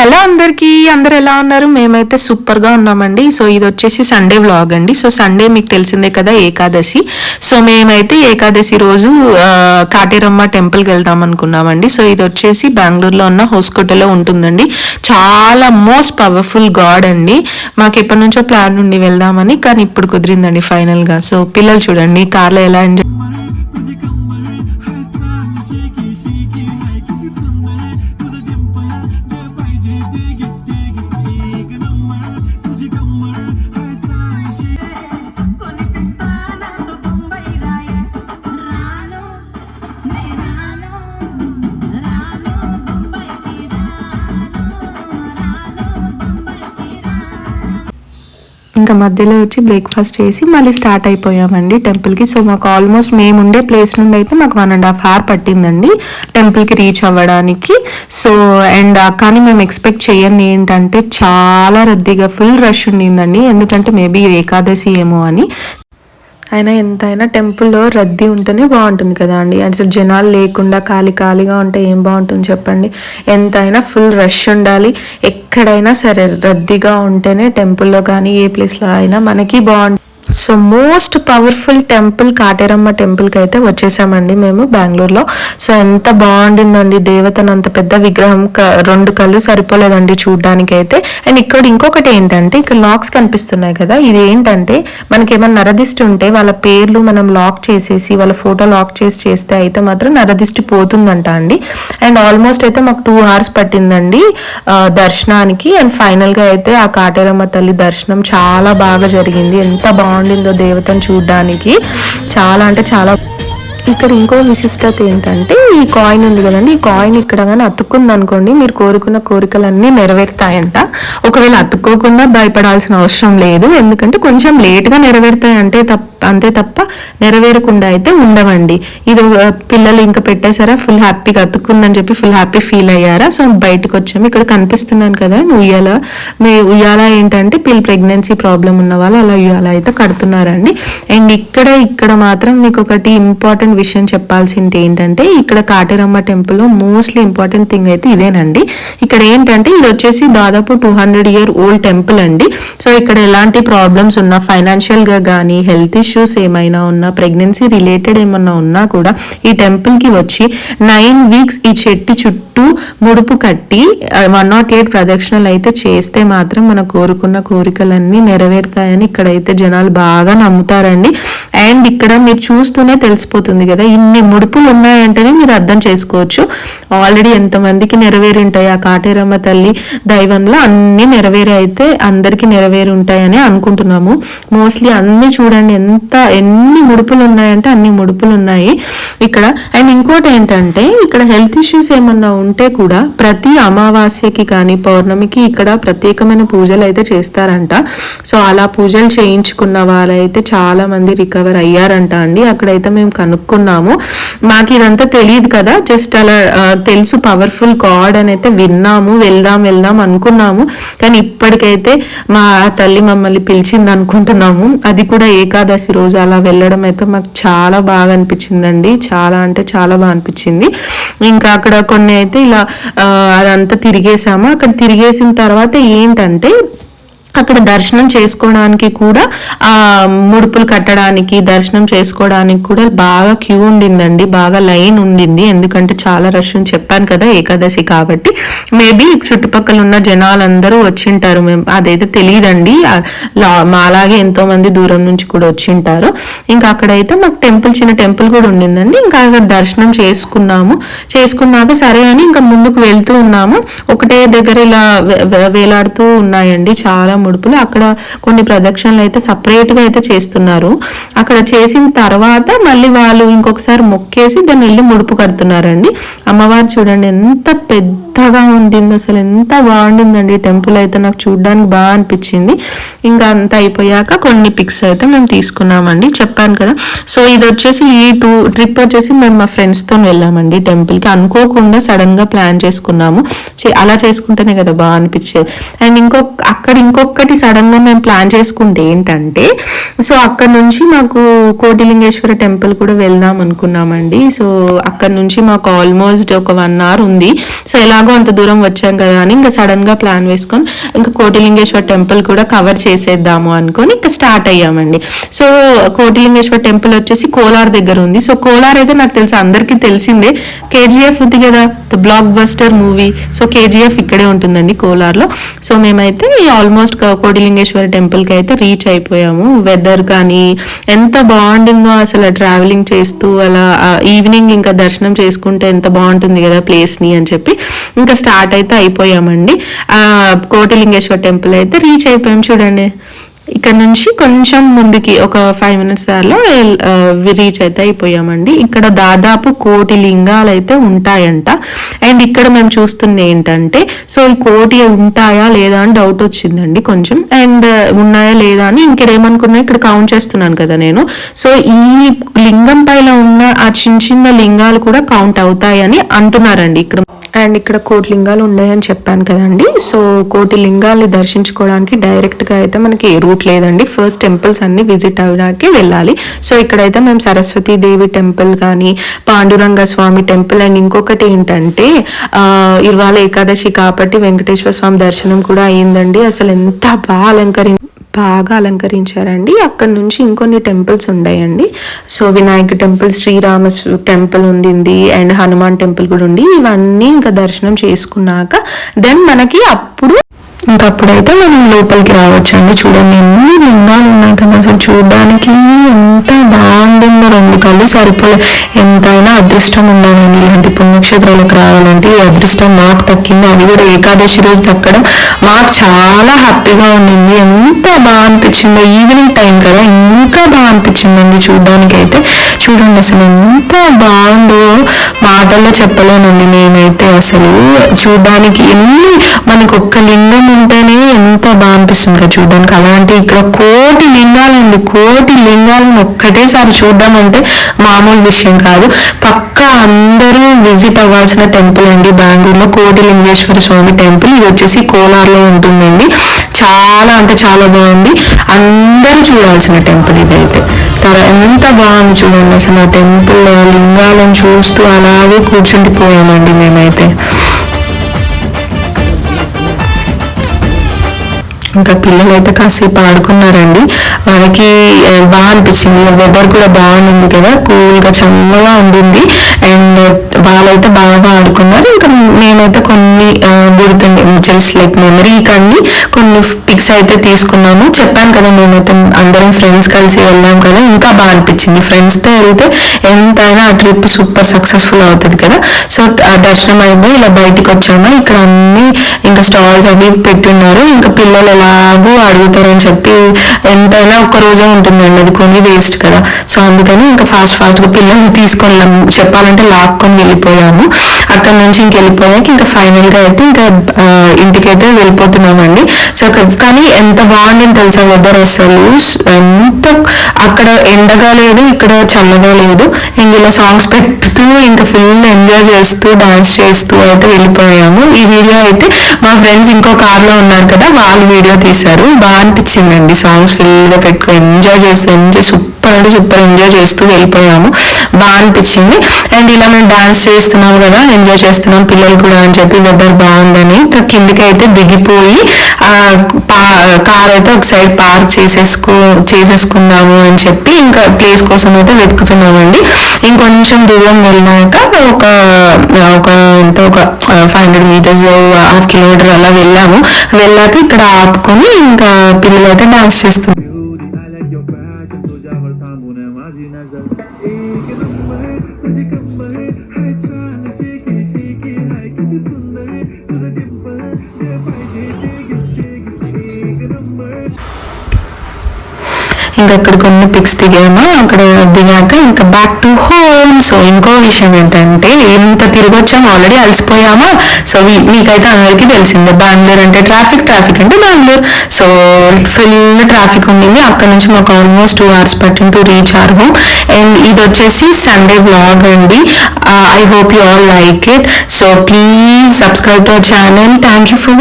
Hello అందరికీ అందరు ఎలా ఉన్నారు? మేమైతే సూపర్గా ఉన్నామండి. సో ఇది వచ్చేసి సండే వ్లాగ్ అండి. సో సండే మీకు తెలిసిందే కదా ఏకాదశి. సో మేమైతే ఏకాదశి రోజు కాటేరమ్మ టెంపుల్కి వెళ్దాం అనుకున్నామండి. సో ఇది వచ్చేసి బెంగళూరులో ఉన్న హోస్కోటలో ఉంటుందండి. చాలా మోస్ట్ పవర్ఫుల్ గాడ్ అండి. మాకు ఎప్పటి నుంచో ప్లాన్ నుండి వెళ్దామని కానీ ఇప్పుడు కుదిరిందండి ఫైనల్గా. సో పిల్లలు చూడండి కార్లో ఎలా ఎంజాయ్ ఇంకా మధ్యలో వచ్చి బ్రేక్ఫాస్ట్ చేసి మళ్ళీ స్టార్ట్ అయిపోయామండి టెంపుల్కి సో మాకు ఆల్మోస్ట్ మేము ఉండే ప్లేస్ నుండి అయితే మాకు వన్ అండ్ హాఫ్ అవర్ పట్టిందండి టెంపుల్కి రీచ్ అవ్వడానికి. సో అండ్ కానీ మేము ఎక్స్పెక్ట్ చేయండి ఏంటంటే చాలా రద్దీగా ఫుల్ రష్ ఉండిందండి. ఎందుకంటే మేబీ ఏకాదశి ఏమో అని. అయినా ఎంతైనా టెంపుల్లో రద్దీ ఉంటేనే బాగుంటుంది కదా అండి. అసలు జనాలు లేకుండా ఖాళీ ఖాళీగా ఉంటే ఏం బాగుంటుంది చెప్పండి? ఎంతైనా ఫుల్ రష్ ఉండాలి. ఎక్కడైనా సరే రద్దీగా ఉంటేనే టెంపుల్లో కానీ ఏ ప్లేస్లో అయినా మనకి బాగుంటుంది so most powerful temple Kateramma టెంపుల్కి అయితే వచ్చేసామండి మేము బెంగళూరులో సో ఎంత బాగుండిందండి దేవతను అంత పెద్ద విగ్రహం క- రెండు కళ్ళు సరిపోలేదండి చూడడానికి అయితే అండ్ ఇక్కడ ఇంకొకటి ఏంటంటే ఇక్కడ లాక్స్ కనిపిస్తున్నాయి కదా ఇది ఏంటంటే మనకి ఏమైనా నరదిష్టి ఉంటే వాళ్ళ పేర్లు మనం లాక్ చేసేసి వాళ్ళ ఫోటో లాక్ చేసి చేస్తే అయితే మాత్రం నరదిష్టి పోతుందంట అండి. అండ్ ఆల్మోస్ట్ అయితే మాకు టూ అవర్స్ పట్టిందండి దర్శనానికి. అండ్ ఫైనల్గా అయితే ఆ కాటేరమ్మ తల్లి దర్శనం చాలా బాగా జరిగింది. ఎంత బాగుంది. బాగుండిందో దేవతను చూడడానికి చాలా అంటే చాలా ఇక్కడ ఇంకో విశిష్టత ఏంటంటే ఈ కాయిన్ ఉంది కదండి ఈ కాయిన్ ఇక్కడ కానీ అతుక్కుంది అనుకోండి మీరు కోరుకున్న కోరికలన్నీ నెరవేరుతాయంట. ఒకవేళ అతుక్కోకుండా భయపడాల్సిన అవసరం లేదు ఎందుకంటే కొంచెం లేట్గా నెరవేరుతాయి అంటే తప్ప అంతే తప్ప నెరవేరకుండా అయితే ఉండవండి. ఇది ఒక పిల్లలు ఇంకా పెట్టేశారా ఫుల్ హ్యాపీగా అతుక్కుందని చెప్పి ఫుల్ హ్యాపీ ఫీల్ అయ్యారా? సో బయటకు వచ్చాము ఇక్కడ కనిపిస్తున్నాను కదా ఉయ్యాల. మీ ఉయ్యాల ఏంటంటే పిల్ ప్రెగ్నెన్సీ ప్రాబ్లం ఉన్న వాళ్ళు అలా ఉయ్యాల అయితే కడుతున్నారండి. అండ్ ఇక్కడ ఇక్కడ మాత్రం మీకు ఒకటి ఇంపార్టెంట్ విషయం చెప్పాల్సింది ఏంటంటే ఇక్కడ కాటేరమ్మ టెంపుల్లో మోస్ట్లీ ఇంపార్టెంట్ థింగ్ అయితే ఇదేనండి. ఇక్కడ ఏంటంటే ఇది వచ్చేసి దాదాపు two hundred year old temple అండి. సో ఇక్కడ ఎలాంటి ప్రాబ్లమ్స్ ఉన్నా ఫైనాన్షియల్గా కానీ హెల్త్ ఇష్యూస్ ఏమైనా ఉన్నా ప్రెగ్నెన్సీ రిలేటెడ్ ఏమన్నా ఉన్నా కూడా ఈ టెంపుల్కి వచ్చి నైన్ వీక్స్ ఈ చెట్టు చుట్టూ ముడుపు కట్టి వన్ నాట్ ఎయిట్ ప్రదక్షిణలు అయితే చేస్తే మాత్రం మన కోరుకున్న కోరికలన్నీ నెరవేరుతాయని ఇక్కడైతే జనాలు బాగా నమ్ముతారండి. అండ్ ఇక్కడ మీరు చూస్తూనే తెలిసిపోతుంది కదా ఇన్ని ముడుపులు ఉన్నాయంటేనే మీరు అర్థం చేసుకోవచ్చు. ఆల్రెడీ ఎంతమందికి నెరవేరి ఉంటాయి ఆ కాటేరమ్మ తల్లి దైవంలో అన్ని నెరవేరి అయితే అందరికీ నెరవేరి ఉంటాయని అనుకుంటున్నాము. మోస్ట్లీ అన్ని చూడండి ఎంత ఎన్ని ముడుపులు ఉన్నాయంటే అన్ని ముడుపులు ఉన్నాయి. ఇక్కడ అండ్ ఇంకోటి ఏంటంటే ఇక్కడ హెల్త్ ఇష్యూస్ ఏమన్నా ఉంటే కూడా ప్రతి అమావాస్యకి కానీ పౌర్ణమికి ఇక్కడ ప్రత్యేకమైన పూజలు అయితే చేస్తారంట. సో అలా పూజలు చేయించుకున్న వాళ్ళైతే చాలా మంది రికవర్ అయ్యారంట అండి. అక్కడైతే మేము కనుక్కున్నాము. మాకు ఇదంతా తెలియదు కదా. జస్ట్ అలా తెలుసు పవర్ఫుల్ గాడ్ అని అయితే విన్నాము వెళ్దాం వెళ్దాం అనుకున్నాము. కానీ ఇప్పటికైతే మా తల్లి మమ్మల్ని పిలిచింది అనుకుంటున్నాము. అది కూడా ఏకాదశి రోజు అలా వెళ్ళడం అయితే మాకు చాలా బాగా అనిపించిందండి. చాలా అంటే చాలా బాగా అనిపించింది. ఇంకా అక్కడ కొన్ని అయితే ఇలా అదంతా తిరిగేసాము. అక్కడ తిరిగేసిన తర్వాత ఏంటంటే అక్కడ దర్శనం చేసుకోవడానికి కూడా ఆ ముడుపులు కట్టడానికి దర్శనం చేసుకోవడానికి కూడా బాగా క్యూ ఉండిందండి. బాగా లైన్ ఉండింది. ఎందుకంటే చాలా రష్ అని చెప్పాను కదా ఏకాదశి కాబట్టి. మేబీ చుట్టుపక్కల ఉన్న జనాలందరూ వచ్చింటారు. మేము అదైతే తెలియదండి. లా- మాలాగే ఎంతో మంది దూరం నుంచి కూడా వచ్చింటారు. ఇంకా అక్కడైతే మాకు టెంపుల్ చిన్న టెంపుల్ కూడా ఉండిందండి. ఇంకా అక్కడ దర్శనం చేసుకున్నాము. చేసుకున్నాక సరే అని ఇంకా ముందుకు వెళ్తూ ఉన్నాము. ఒకటే దగ్గర ఇలా వేలాడుతూ ఉన్నాయండి. చాలా ముడుపులు అక్కడ కొన్ని ప్రదక్షిణలు అయితే సపరేట్గా అయితే చేస్తున్నారు. అక్కడ చేసిన తర్వాత మళ్ళీ వాళ్ళు ఇంకొకసారి మొక్కేసి దాన్ని వెళ్ళి ముడుపు కడుతున్నారండి. అమ్మవారు చూడండి ఎంత పెద్దగా ఉండింది అసలు ఎంత బాగుండిందండి టెంపుల్ అయితే నాకు చూడడానికి బాగా అనిపించింది. ఇంకా అంతా అయిపోయాక కొన్ని పిక్స్ అయితే మేము తీసుకున్నామండి. చెప్పాను కదా. సో ఇది వచ్చేసి ఈ టూ ట్రిప్ వచ్చేసి మేము మా ఫ్రెండ్స్తో వెళ్ళామండి టెంపుల్కి అనుకోకుండా సడన్గా ప్లాన్ చేసుకున్నాము. అలా చేసుకుంటేనే కదా బాగా అనిపించేది. అండ్ ఇంకో అక్కడ ఇంకొక ఒక్కటి సడన్గా మేము ప్లాన్ చేసుకుంటే ఏంటంటే సో అక్కడ నుంచి మాకు కోటిలింగేశ్వర టెంపుల్ కూడా వెళ్దాం అనుకున్నామండి. సో అక్కడ నుంచి మాకు ఆల్మోస్ట్ ఒక వన్ అవర్ ఉంది. సో ఎలాగో అంత దూరం వచ్చాం కదా అని ఇంకా సడన్గా ప్లాన్ వేసుకొని ఇంకా కోటిలింగేశ్వర టెంపుల్ కూడా కవర్ చేసేద్దాము అనుకొని ఇంకా స్టార్ట్ అయ్యామండి. సో కోటిలింగేశ్వర టెంపుల్ వచ్చేసి కోలార్ దగ్గర ఉంది. సో కోలార్ అయితే నాకు తెలిసి అందరికీ తెలిసిందే. కేజీఎఫ్ ఉంది కదా the blockbuster movie so KGF ఇక్కడే ఉంటుందండి కోలార్లో. సో మేమైతే ఆల్మోస్ట్ కోటిలింగేశ్వర టెంపుల్కి అయితే రీచ్ అయిపోయాము. వెదర్ కానీ ఎంత బాగుండిందో అసలు ట్రావెలింగ్ చేస్తూ అలా ఈవినింగ్ ఇంకా దర్శనం చేసుకుంటే ఎంత బాగుంటుంది కదా ప్లేస్ని అని చెప్పి ఇంకా స్టార్ట్ అయితే అయిపోయామండి. కోటిలింగేశ్వర టెంపుల్ అయితే రీచ్ అయిపోయాం చూడండి. ఇక్కడ నుంచి కొంచెం ముందుకి ఒక ఫైవ్ మినిట్స్ దారిలో రీచ్ అయితే అయిపోయామండి. ఇక్కడ దాదాపు కోటి లింగాలు అయితే ఉంటాయంట. అండ్ ఇక్కడ మేము చూస్తుంది ఏంటంటే సో ఈ కోటి ఉంటాయా లేదా అని డౌట్ వచ్చిందండి కొంచెం. అండ్ ఉన్నాయా లేదా అని ఇంకేమనుకున్నా ఇక్కడ కౌంట్ చేస్తున్నాను కదా నేను. సో ఈ లింగం పైన ఉన్న ఆ చిన్న చిన్న లింగాలు కూడా కౌంట్ అవుతాయని అంటున్నారండి ఇక్కడ. అండ్ ఇక్కడ కోటి లింగాలు ఉన్నాయని చెప్పాను కదండి. సో కోటి లింగాల్ని దర్శించుకోవడానికి డైరెక్ట్గా అయితే మనకి ఏ రూట్ లేదండి. ఫస్ట్ టెంపుల్స్ అన్ని విజిట్ అవ్వడానికి వెళ్ళాలి. సో ఇక్కడైతే మేము సరస్వతి దేవి టెంపుల్ కానీ పాండురంగ స్వామి టెంపుల్ అండ్ ఇంకొకటి ఏంటంటే ఆ ఇవాళ ఏకాదశి కాబట్టి వెంకటేశ్వర స్వామి దర్శనం కూడా అయ్యిందండి. అసలు ఎంత బాగా అలంకరి బాగా అలంకరించారండి. అక్కడ నుంచి ఇంకొన్ని టెంపుల్స్ ఉన్నాయండి so Vinayaka temple Srirama temple ఉండింది. అండ్ హనుమాన్ టెంపుల్ కూడా ఉంది ఇవన్నీ ఇంకా దర్శనం చేసుకున్నాక దెన్ మనకి అప్పుడు ఇంకా అప్పుడైతే మనం లోపలికి రావచ్చు అండి. చూడండి ఎన్ని లింగాలు ఉన్నాయి కదా. అసలు చూడడానికి ఎంత బాగుండిందో రెండు కళ్ళు సరిపోలే. ఎంతైనా అదృష్టం ఉండాలండి. ఇలాంటి పుణ్యక్షేత్రాలకు రావాలంటే ఈ అదృష్టం మాకు తక్కింది అది కూడా ఏకాదశి రోజు దక్కడం. మాకు చాలా హ్యాపీగా ఉండింది ఎంత బాగా అనిపించిందో ఈవినింగ్ టైం కదా. ఇంకా బాగా అనిపించిందండి చూడడానికి అయితే చూడండి అసలు ఎంత బాగుందో మాటల్లో చెప్పలేనండి నేనైతే. అసలు చూడడానికి ఎన్ని మనకు ఒక్క లింగం ఉంటేనే ఎంత బాగా అనిపిస్తుంది కదా చూడడానికి. అలాంటి ఇక్కడ కోటి లింగాలండి కోటి లింగాలను ఒక్కటేసారి చూద్దామంటే అంటే మామూలు విషయం కాదు. పక్కా అందరూ విజిట్ అవ్వాల్సిన టెంపుల్ అండి బెంగళూరులో కోటి లింగేశ్వర స్వామి టెంపుల్. ఇది వచ్చేసి కోలార్లో ఉంటుందండి. చాలా అంటే చాలా బాగుంది. అందరూ చూడాల్సిన టెంపుల్ ఇదైతే తర ఎంత బాగుంది చూడండి అసలు ఆ టెంపుల్ లింగాలను చూస్తూ అలాగే కూర్చుండిపోయామండి మేమైతే. ఇంకా పిల్లలు అయితే కాసేపు ఆడుకున్నారండి. వాళ్ళకి బాగా అనిపించింది. వెదర్ కూడా బాగుంది కదా కూల్గా చల్లగా ఉండింది. అండ్ వాళ్ళైతే బాగా ఆడుకున్నారు. ఇంకా నేనైతే కొన్ని గుర్తుండే జస్ట్ లైక్ మెమరీ కానీ కొన్ని పిక్స్ అయితే తీసుకున్నాము చెప్పాను కదా మేమైతే అందరం ఫ్రెండ్స్ కలిసి వెళ్ళాం కదా ఇంకా బాగా అనిపించింది. ఫ్రెండ్స్తో వెళ్తే ఎంతైనా ఆ ట్రిప్ సూపర్ సక్సెస్ఫుల్ అవుతుంది కదా. సో ఆ దర్శనం అయిపోయి ఇలా బయటికి వచ్చాము. ఇక్కడ అన్ని ఇంకా స్టాల్స్ అవి పెట్టున్నారు. ఇంకా పిల్లలు ఎలాగో అడుగుతారని చెప్పి ఎంతైనా ఒక్క రోజే ఉంటుందండి. అది కొన్ని వేస్ట్ కదా. సో అందుకని ఇంకా ఫాస్ట్ ఫాస్ట్గా పిల్లల్ని తీసుకొని చెప్పాలంటే లాక్కొని వెళ్ళిపోయాము. అక్కడ నుంచి ఇంకెళ్ళి వెళ్ళిపోయాక ఇంకా ఫైనల్గా అయితే ఇంకా ఇంటికైతే వెళ్ళిపోతున్నామండి. సో కానీ ఎంత బాగుందని తెలుసా వెదర్ అసలు? ఎంత అక్కడ ఎండగా లేదు ఇక్కడ చల్లగా లేదు. ఇంక ఇలా సాంగ్స్ పెడుతూ ఇంకా ఫుల్ ఎంజాయ్ చేస్తూ డాన్స్ చేస్తూ అయితే వెళ్ళిపోయాము. ఈ వీడియో అయితే మా ఫ్రెండ్స్ ఇంకో కార్లో ఉన్నారు కదా వాళ్ళు వీడియో తీశారు. బాగా అనిపించిందండి సాంగ్స్ ఫుల్గా పెట్టుకో ఎంజాయ్ చేస్తూ ఎంజాయ్ సూపర్ అంటే సూపర్ ఎంజాయ్ చేస్తూ వెళ్ళిపోయాము. బాగా అనిపించింది. అండ్ ఇలా మేము డాన్స్ చేస్తున్నాం కదా ఎంజాయ్ చేస్తున్నాం పిల్లలు కూడా అని చెప్పి వెదర్ బాగుందని కిందకి కిందికి అయితే దిగిపోయి ఆ కార్ అయితే ఒక సైడ్ పార్క్ చేసేసుకో చేసేసుకుందాము అని చెప్పి ఇంకా ప్లేస్ కోసం అయితే వెతుకుతున్నామండి. ఇంకొంచెం దూరం వెళ్ళినాక ఒక ఒక ఎంత ఒక five hundred meters half kilometer అలా వెళ్ళాము. వెళ్ళాక ఇక్కడ ఆపుకొని ఇంకా పిల్లలు అయితే డాన్స్ చేస్తున్నారు. ఇంకా అక్కడ కొన్ని పిక్స్ దిగాము. అక్కడ దిగాక ఇంకా బ్యాక్ టు హోమ్ సో ఇంకో విషయం ఏంటంటే ఎంత తిరగొచ్చాము ఆల్రెడీ అలసిపోయామా? సో మీకైతే అందరికీ తెలిసిందే బెంగళూరు అంటే ట్రాఫిక్ ట్రాఫిక్ అంటే బెంగళూరు. సో ఫుల్ ట్రాఫిక్ ఉండింది. అక్కడ నుంచి మాకు ఆల్మోస్ట్ టూ అవర్స్ పట్టింది to reach our home and ఇది వచ్చేసి సండే బ్లాగ్ అండి. I hope you all like it so please subscribe to our channel thank you for